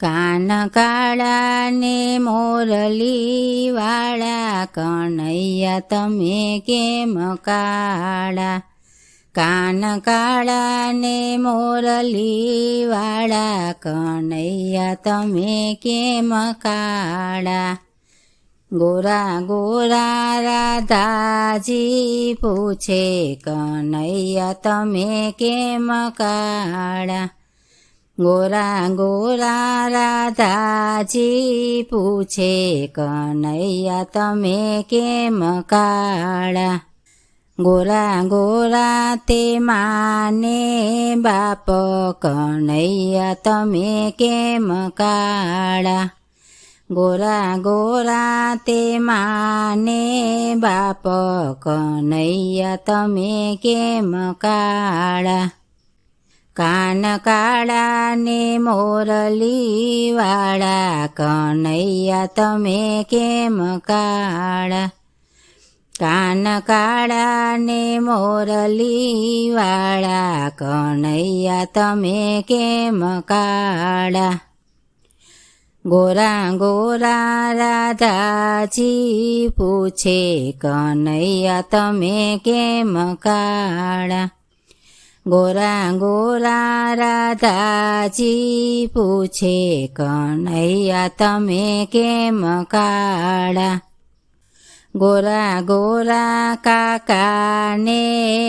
કાન કાળા ને મોરલી વાળા, કનૈયા તમે કેમ કાળા? કાન કાળા ને મોરલી વાળા, કનૈયા તમે કેમ કાળા? ગોરા ગોરા રાધાજી પૂછે, કનૈયા તમે કેમ કાળા? ગોરા ગોરા રાધાજી પૂછે, કનૈયા, તમે કેમ કાળા? ગોરા ગોરા, તે માને બાપ, કનૈયા, તમે કેમ કાળા? ગોરા ગોરા, તે માને બાપ, કનૈયા, તમે કેમ કાળા? કાન કાળા ને મોરલી વાળા કનૈયા તમે કેમ કાળા? કાન કાળા ને મોરલી વાળા કનૈયા તમે કેમ કાળા? ગોરા ગોરા રાધાજી પૂછે, કનૈયા તમે કેમ કાળા? ગોરા ગોરા રાધાજી પૂછે, કનૈયા, તમે કેમ કાળા? ગોરા ગોરા કાકાને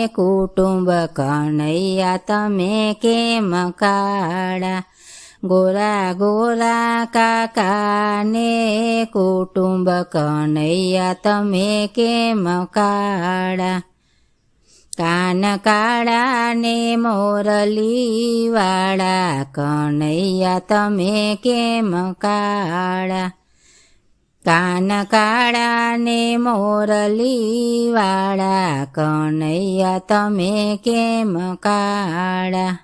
કુટુંબ, કનૈયા, તમે કેમ કાળા? ગોરા ગોરા કાકાને કુટુંબ, કનૈયા, તમે કેમ કાળા? કાન કાળા ને મોરલી વાળા કનૈયા તમે કેમ કાળા? કાન કાળા ને મોરલી વાળા કનૈયા તમે કેમ કાળા?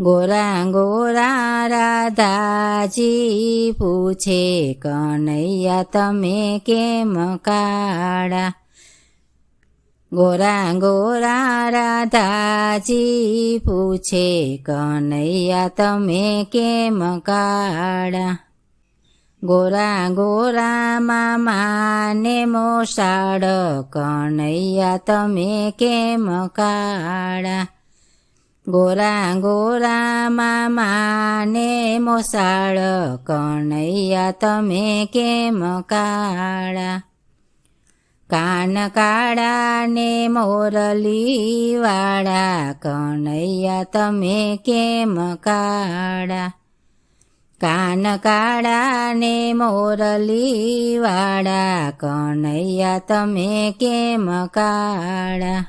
ગોરા ગોરા રાધાજી પૂછે, કનૈયા તમે કેમ કાળા? ગોરા ગોરા રાધાજી પૂછે, કનૈયા, તમે કેમ કાળા? ગોરા ગોરા મામાને મોસાડ કનૈયા, તમે કેમ કાળા? ગોરા ગોરા મામાને મોસાળ, કનૈયા, તમે કેમ કાળા? કાન કાળા ને મોરલી કનૈયા તમે કેમ કાળા? કાન કાળા ને મોરલી કનૈયા તમે કેમ કાળા?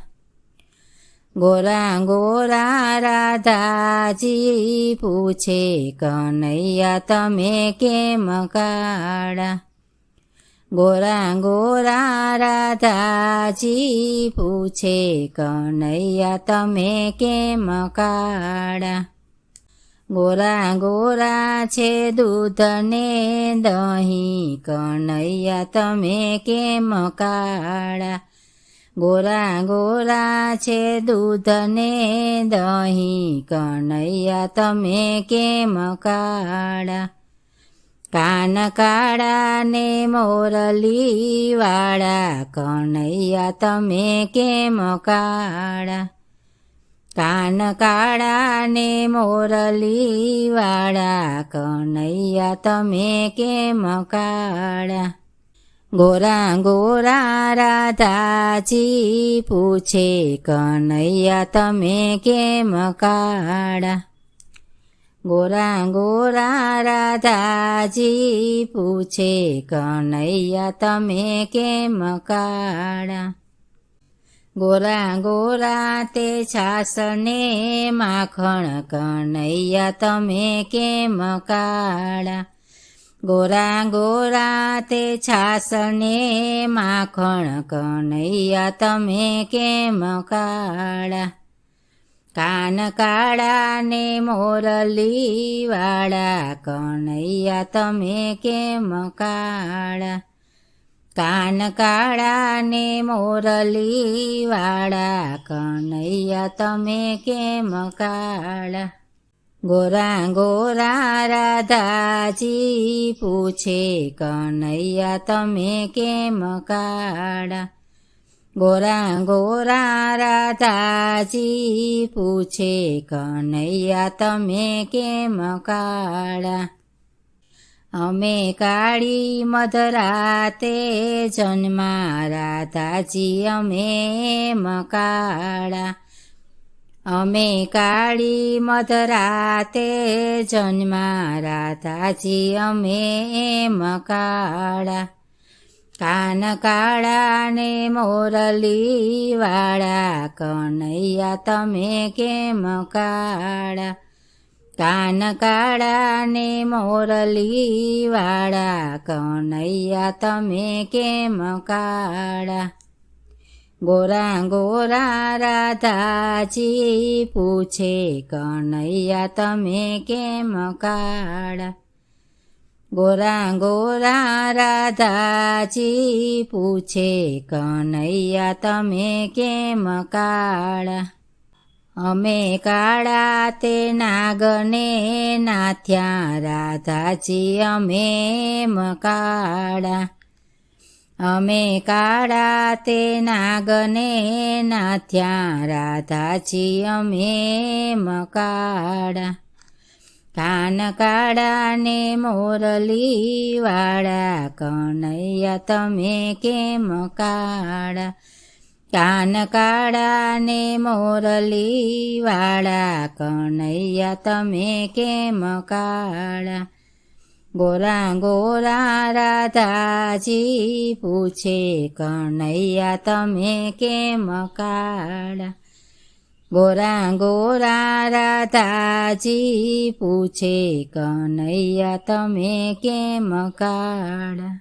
ગોરા ગોરા રાધાજી પૂછે, કનૈયા તમે કેમ કાળા? ગોરા ગોરા રાધાજી પૂછે, કનૈયા, તમે કેમ કાળા? ગોરા ગોરા છે દૂધ ને દહીં, કનૈયા, તમે કેમ કાળા? ગોરા ગોરા છે દૂધ ને દહીં, કનૈયા, તમે કેમ કાળા? કાન કાળા ને મોરલી કનૈયા તમે કેમ કાળા? કાન કાળા ને કનૈયા તમે કેમ કાળા? ગોરા ગોરા રાધાજી પૂછે, કનૈયા તમે કેમ કાળા? ગોરા ગોરા રાધાજી પૂછે, કનૈયા, તમે કેમ કાળા? ગોરા ગોરા તે છાસને માખણ, કનૈયા, તમે કેમ કાળા? ગોરા ગોરા તે છાસને માખણ, કનૈયા, તમે કેમ કાળા? કાન કાળા ને મોરલી વાળા કનૈયા તમે કેમ કાળા? કાન કાળા ને મોરલી વાળા કનૈયા તમે કેમ કાળા? ગોરા ગોરા રાધાજી પૂછે કનૈયા તમે કેમ કાળા? ગોરા ગોરા રાધાજી પૂછે, કનૈયા, તમે કેમ કાળા? અમે કાળી મધરાતે જન્મા, રાધાજી, અમે મકાળા અમે કાળી મધરાતે જન્મા, રાધાજી, અમે મકાળા કાન કાળા ને મોરલી વાળા કનૈયા તમે કેમ કાળા? કાન કાળા ને મોરલી વાળા કનૈયા તમે કેમ કાળા? ગોરા ગોરા રાધાજી પૂછે, કનૈયા તમે કેમ કાળા? ગોરા ગોરા રાધાજી પૂછે, કનૈયા, તમે કેમ કાળા? અમે કાળા તે નાગને નાથ્યા, રાધાજી, અમે મકાળા અમે કાળા તે નાગને નાથ્યા, રાધાજી, અમે મકાળા કાન કાળા ને મોરલી કનૈયા તમે કેમ કાળા? કાન કાળા ને મોરલી વાળા કનૈયા તમે કેમ કાળા? ગોરા ગોરા રાધાજી પૂછે, કનૈયા તમે કેમ કાળા? ગોરા ગોરા રાધાજી પૂછે કનૈયા તમે કેમ કાળા